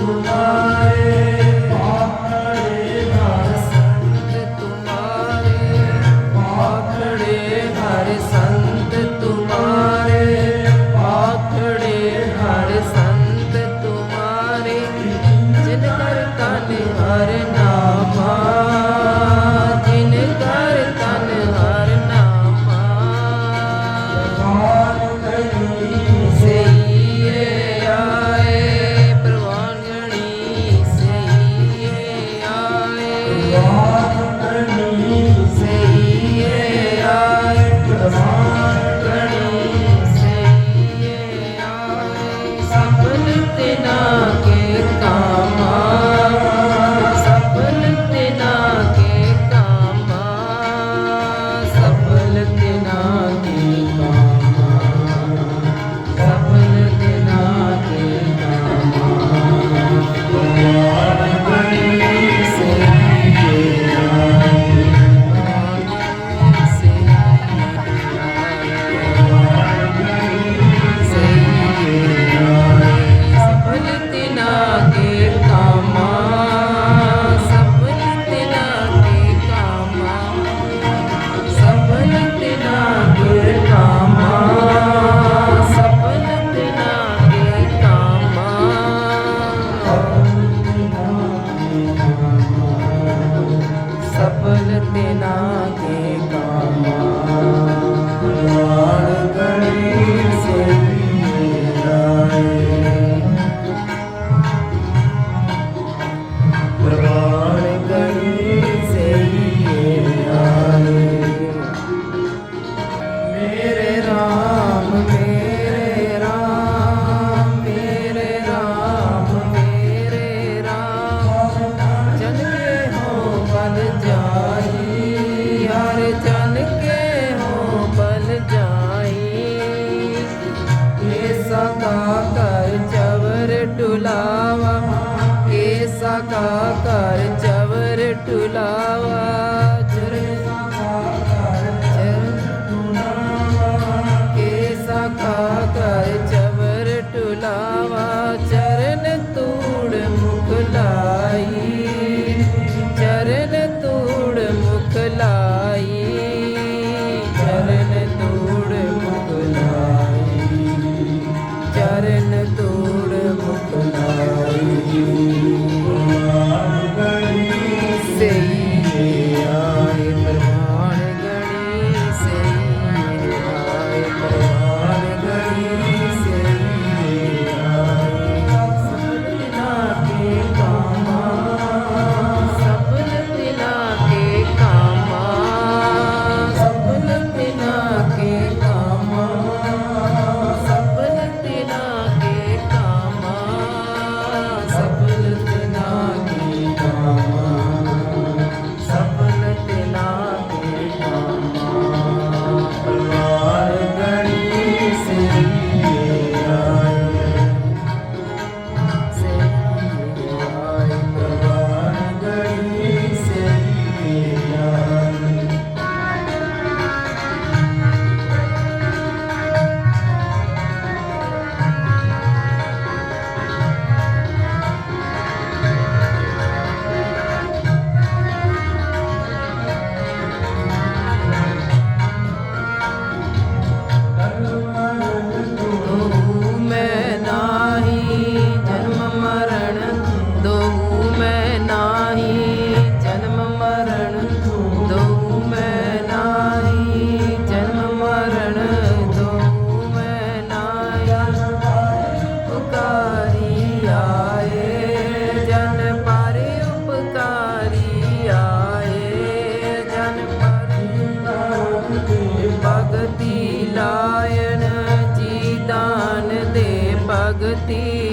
Lord. ca ca ca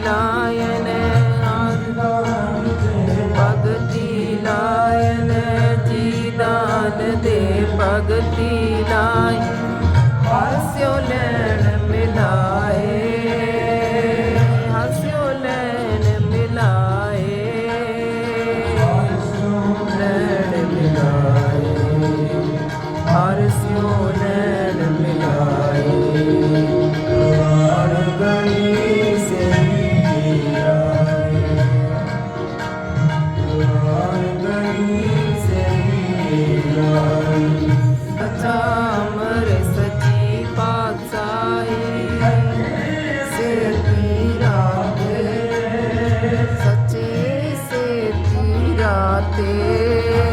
பகதிலாயனே பகதிலாயன ஜீதான தே பகதிலாய் பாஸ்யோலே রাতে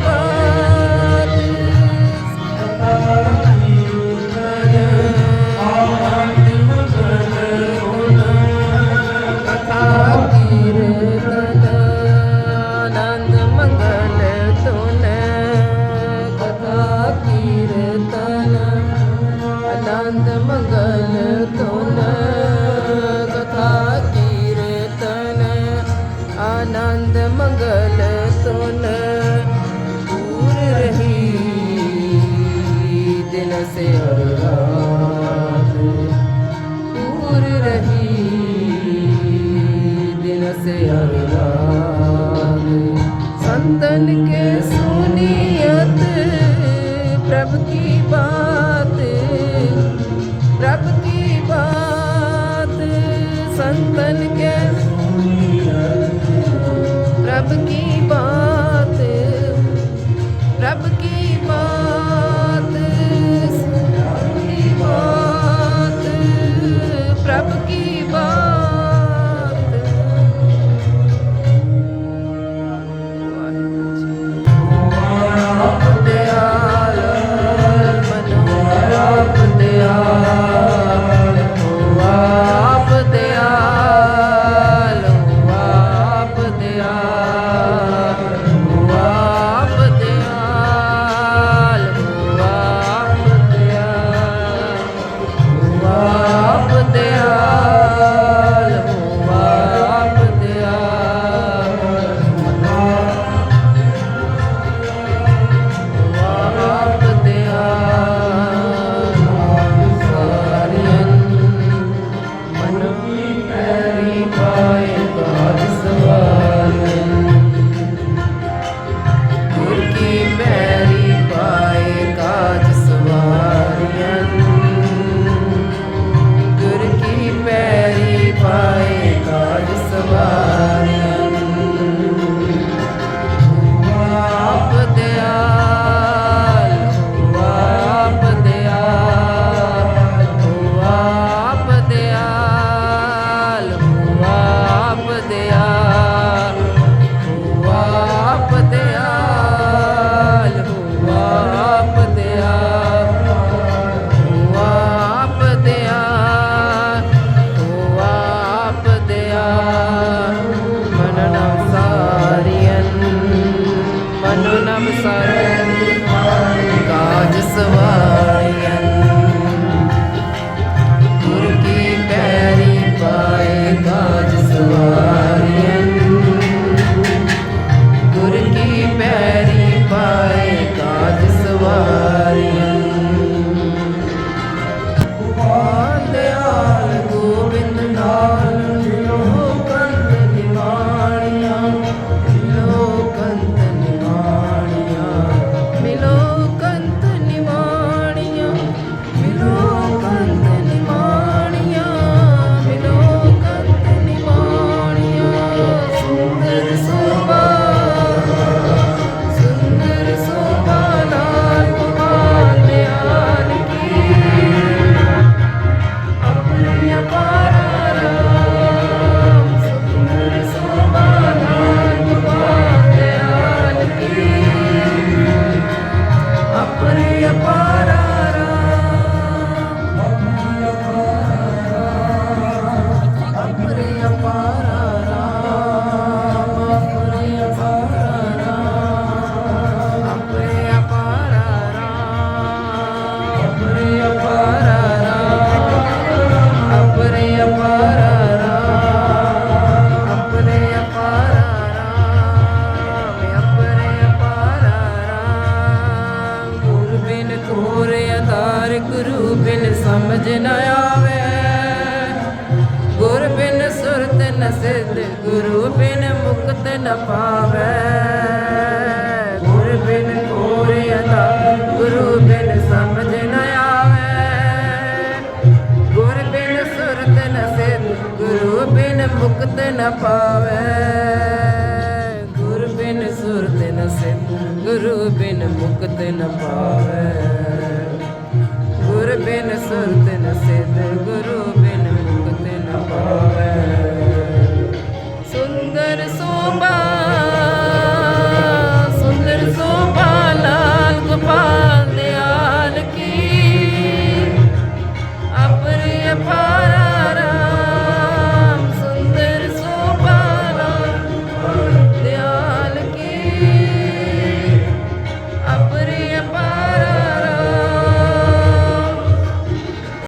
Thank you. ਸੇ ਦੂਰ ਰਹੀ ਦਿਨ ਸੇ ਅਰਦਾਨੇ ਸੰਤਨ ਕੇ ਸੁਨੀਅਤ ਪ੍ਰਭ ਕੀ ਬਾਤ ਸੁਰਤ ਨ ਪਾਵੇ। ਗੁਰ ਬਿਨ ਸੁਰਤ ਨ ਸੇ ਗੁਰੂ ਬਿਨ ਮੁਕਤ ਨ ਪਾਵੇ। ਗੁਰ ਬਿਨ ਸੁਰਤ ਨ ਸੇ ਗੁਰੂ ਬਿਨ ਮੁਕਤ ਨ ਪਾਵੇ। ਸੁੰਦਰ ਸੋਭਾ